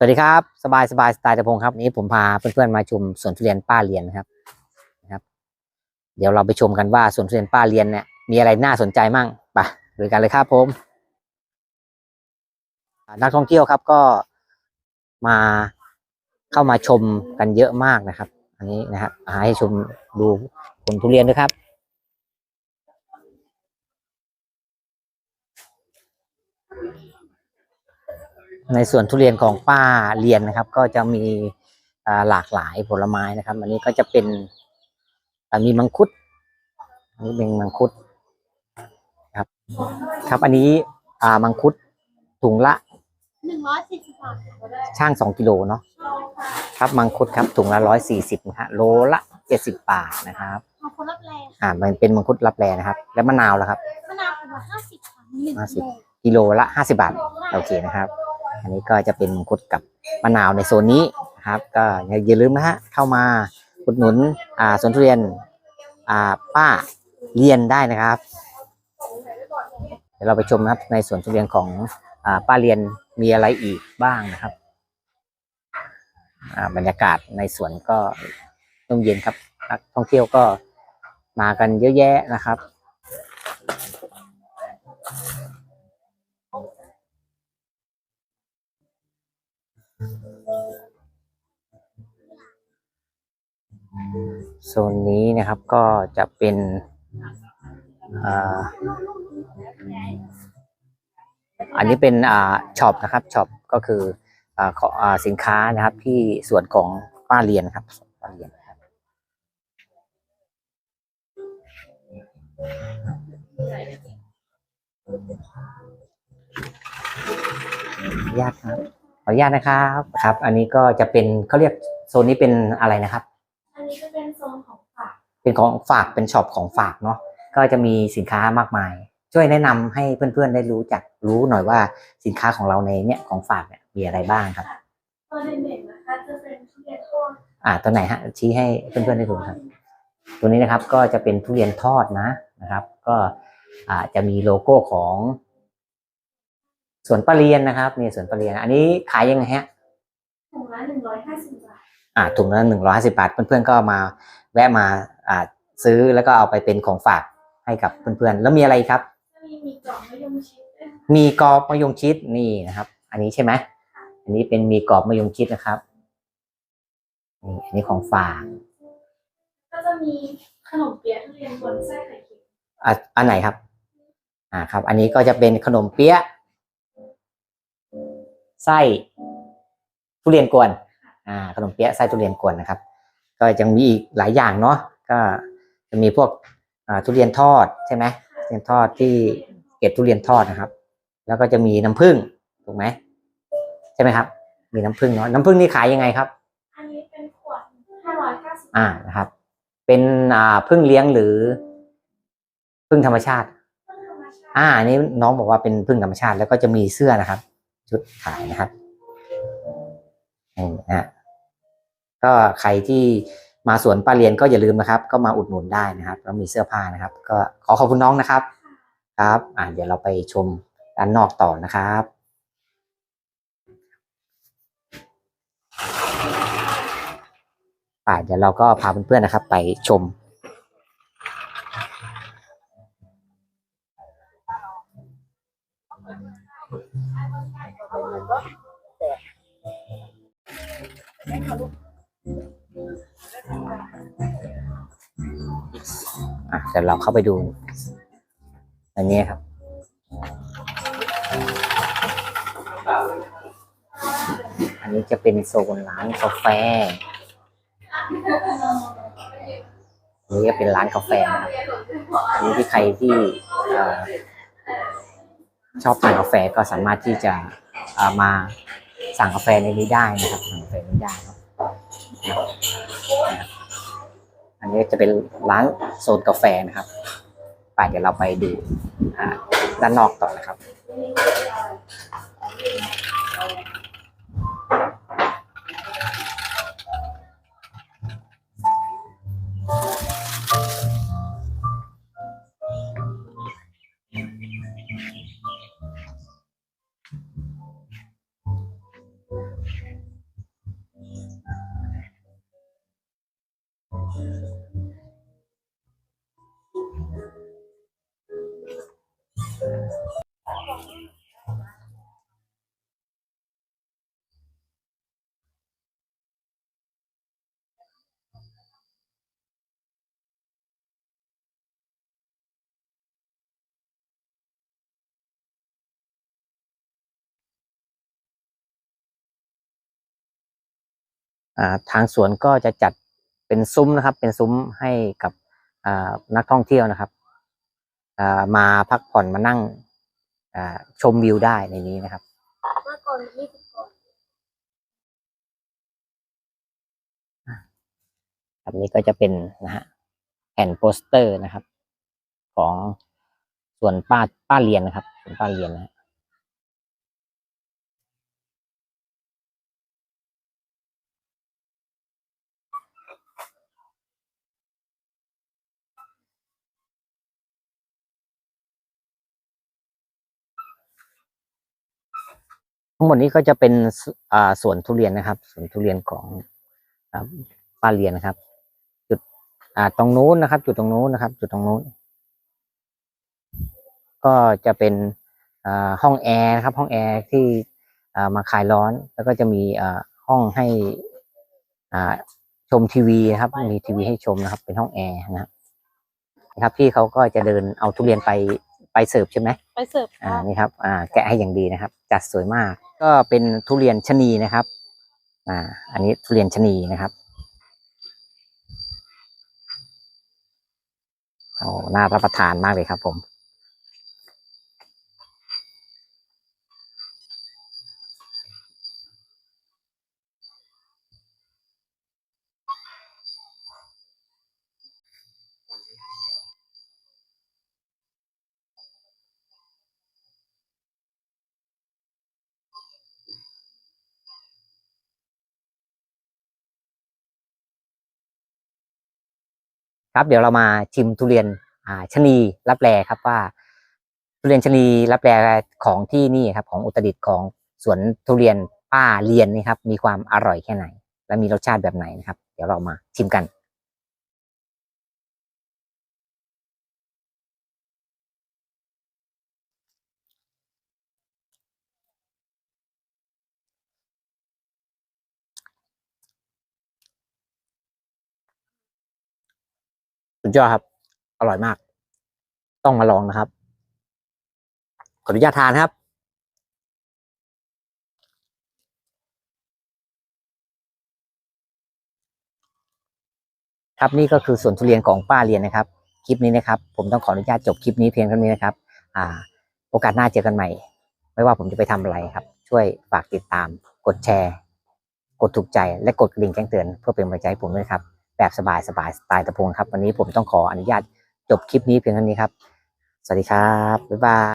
สวัสดีครับ สบายสบายสไตล์ตะพงครับวันนี้ผมพาเพื่อนๆมาชมสวนทุเรียนป้าเรียนนะครับนะครับ เดี๋ยวเราไปชมกันว่าสวนทุเรียนป้าเรียนเนี่ยมีอะไรน่าสนใจมั่งไปดูกันเลยครับผม นักท่องเที่ยวครับก็มาเข้ามาชมกันเยอะมากนะครับ อันนี้นะครับอ่าให้ชมดูผลทุเรียนด้วยครับ ในสวนทุเรียนของป้าเรียนนะครับ ก็จะมีอ่าหลากหลายผลไม้นะครับ อันนี้ก็จะเป็นอ่ามีมังคุดอันนี้เป็นมังคุดครับ ครับอันนี้อ่ามังคุดถุงละหนึ่งร้อยสี่สิบบาทก็ได้ช่างสองกิโลเนาะเราค่ะครับมังคุดครับถุงละร้อยสี่สิบนะฮะโลละเจ็ดสิบบาทนะครับขอบคุณรับแรงอ่ามันเป็นมังคุดรับแรนะครับ แล้วมะนาวล่ะครับมะนาวเป็นละห้าสิบค่ะหนึ่งห้าสิบโลกิโลละห้าสิบาทโอเคนะครับ อันนี้ก็จะเป็นมังคุดกับมะนาวในโซนนี้นะครับ ก็อย่าลืมนะฮะเข้ามาอุดหนุนอ่าสวนทุเรียนอ่าป้าเรียนได้นะครับ เดี๋ยวเราไปชมนะครับในสวนทุเรียนของอ่าป้าเรียนมีอะไรอีกบ้างนะครับอ่าบรรยากาศในสวนก็ร่มเย็นครับนักท่องเที่ยวก็มากันเยอะแยะนะครับ โซนนี้นะครับก็จะเป็นอันนี้เป็นอ่าช็อปนะครับช็อปก็คืออ่าขอสินค้านะครับที่ส่วนของป้าเรียนครับป้าเรียนครับอนุญาตครับขออนุญาตนะครับครับ อันนี้ก็จะเป็นเขาเรียกโซนนี้เป็นอะไรนะครับ นนี้จะเป็นโซนของฝาก เป็นของฝากเป็นช็อปของฝากเนาะ ก็จะมีสินค้ามากมาย ช่วยแนะนำให้เพื่อนๆได้รู้จักรู้หน่อยว่าสินค้าของเราในเนี่ยของฝากเนี่ยมีอะไรบ้างครับ ตัวเด่นๆนะคะจะเป็นทุเรียนทอด อ่าตัวไหนฮะชี้ให้เพื่อนๆได้ดูครับ ตัวนี้นะครับก็จะเป็นทุเรียนทอดนะนะครับ ก็อ่าจะมีโลโก้ของสวนปลาเรียนนะครับนี่สวนปลาเรียน อันนี้ขายยังไงฮะถุงละหนึ่งร้อยห้าสิบบาท อ่าถุงละหนึ่งร้อยห้าสิบาท เพื่อนๆก็มาแวะมาอ่าซื้อแล้วก็เอาไปเป็นของฝากให้กับเพื่อนๆ แล้วมีอะไรครับจะมีมีกล่องมะยงชิดด้วยค่ะมีกรอบมะยงชิดนี่นะครับ อันนี้ใช่ไหมอันนี้เป็นมีกรอบมะยงชิดนะครับนี่อันนี้ของฝากก็จะมีขนมเปี๊ยะทุเรียนบนไส้ไข่เค็มอะอันไหนครับ อ่าครับ อันนี้ก็จะเป็นขนมเปี๊ยะไส้ทุเรียนกวน อ่าขนมเปี๊ยะไส้ทุเรียนกวนนะครับ ก็ยังมีอีกหลายอย่างเนาะก็จะมีพวกอ่าทุเรียนทอดใช่ไหมทุเรียนทอดที่เก็บทุเรียนทอดนะครับ แล้วก็จะมีน้ำผึ้งถูกไหมใช่ไหมครับ มีน้ำผึ้งเนาะน้ำผึ้งนี่ขายยังไงครับ อันนี้เป็นขวดห้าร้อยเก้าสิบอ่านะครับ เป็นอ่าพึ่งเลี้ยงหรือพึ่งธรรมชาติ ต้นธรรมชาติอ่าอันนี้น้องบอกว่าเป็นพึ่งธรรมชาติ แล้วก็จะมีเสื้อนะครับ ชุดขายนะครับนี่นะฮะ ก็ใครที่มาสวนป้าเรียนก็อย่าลืมนะครับ ก็มาอุดหนุนได้นะครับแล้วมีเสื้อผ้านะครับ ก็ขอขอบคุณน้องนะครับ ครับอ่าเดี๋ยวเราไปชมด้านนอกต่อนะครับป่าเดี๋ยวเราก็พาเพื่อนๆนะครับ ไปชมอะ เดี๋ยวเราเข้าไปดู อันนี้ครับ อันนี้จะเป็นโซนร้านกาแฟนนี้ก็เป็นร้านกาแฟนะครับอันนี้ที่ใครที่อชอบทานกาแฟก็สามารถที่จะมาสั่งกาแฟในนี้ได้นะครับสั่งกาแฟนี้ได้เนอะ อันนี้จะเป็นร้านโซนกาแฟนะครับไปเดี๋ยวเราไปดูด้านนอกต่อนะครับ ทางสวนก็จะจัดเป็นซุ้มนะครับ เป็นซุ้มให้กับอ่านักท่องเที่ยวนะครับอ่ามาพักผ่อนมานั่งอ่าชมวิวได้ในนี้นะครับเมื่อก่อนยี่สิบก่อนครับนี้ก็จะเป็นนะฮะแผ่นโปสเตอร์นะครับ ของส่วนป้าป้าเรียนนะครับส่วนป้าเรียนนะฮะ ทั้งหมดนี้ก็จะเป็นสอ่าสวนทุเรียนนะครับสวนทุเรียนของป้าเรียนนะครับ จุดอ่าตรงนู้นนะครับ จุดตรงนู้นนะครับ จุดตรงนู้น ก็จะเป็นอ่าห้องแอร์นะครับ ห้องแอร์ที่อ่ามาคลายร้อน แล้วก็จะมีอ่าห้องให้อ่าชมทีวีนะครับ มีทีวีให้ชมนะครับ เป็นห้องแอร์นะครับนะครับพี่เขาก็จะเดินเอาทุเรียนไป ไปเสิร์ฟใช่ไหมไปเสิร์ฟอ่านี่ครับอ่าแกะให้อย่างดีนะครับ จัดสวยมาก ก็เป็นทุเรียนชะนีนะครับ อ่า อันนี้ทุเรียนชะนีนะครับโอ้น่ารับประทานมากเลยครับผม ครับเดี๋ยวเรามาชิมทุเรียนอ่าชนีรับแลครับว่า ทุเรียนชนีรับแลของที่นี่ครับ ของอุตรดิตถ์ของสวนทุเรียนป้าเรียนนี่ครับ มีความอร่อยแค่ไหน และมีรสชาติแบบไหนนะครับ เดี๋ยวเรามาชิมกัน สุดยอดครับ อร่อยมาก ต้องมาลองนะครับ ขออนุญาตทานครับ ครับนี่ก็คือสวนทุเรียนของป้าเรียนนะครับ คลิปนี้นะครับ ผมต้องขออนุญาตจบคลิปนี้เพียงเท่านี้นะครับ อ่า โอกาสหน้าเจอกันใหม่ ไม่ว่าผมจะไปทำอะไรครับ ช่วยฝากติดตาม กดแชร์ กดถูกใจและกดกระดิ่งแจ้งเตือนเพื่อเป็นกำลังใจให้ผมด้วยครับ แบบสบายสบายสไตล์ตะพงครับ วันนี้ผมต้องขออนุญาตจบคลิปนี้เพียงเท่านี้ครับ สวัสดีครับ บ๊ายบาย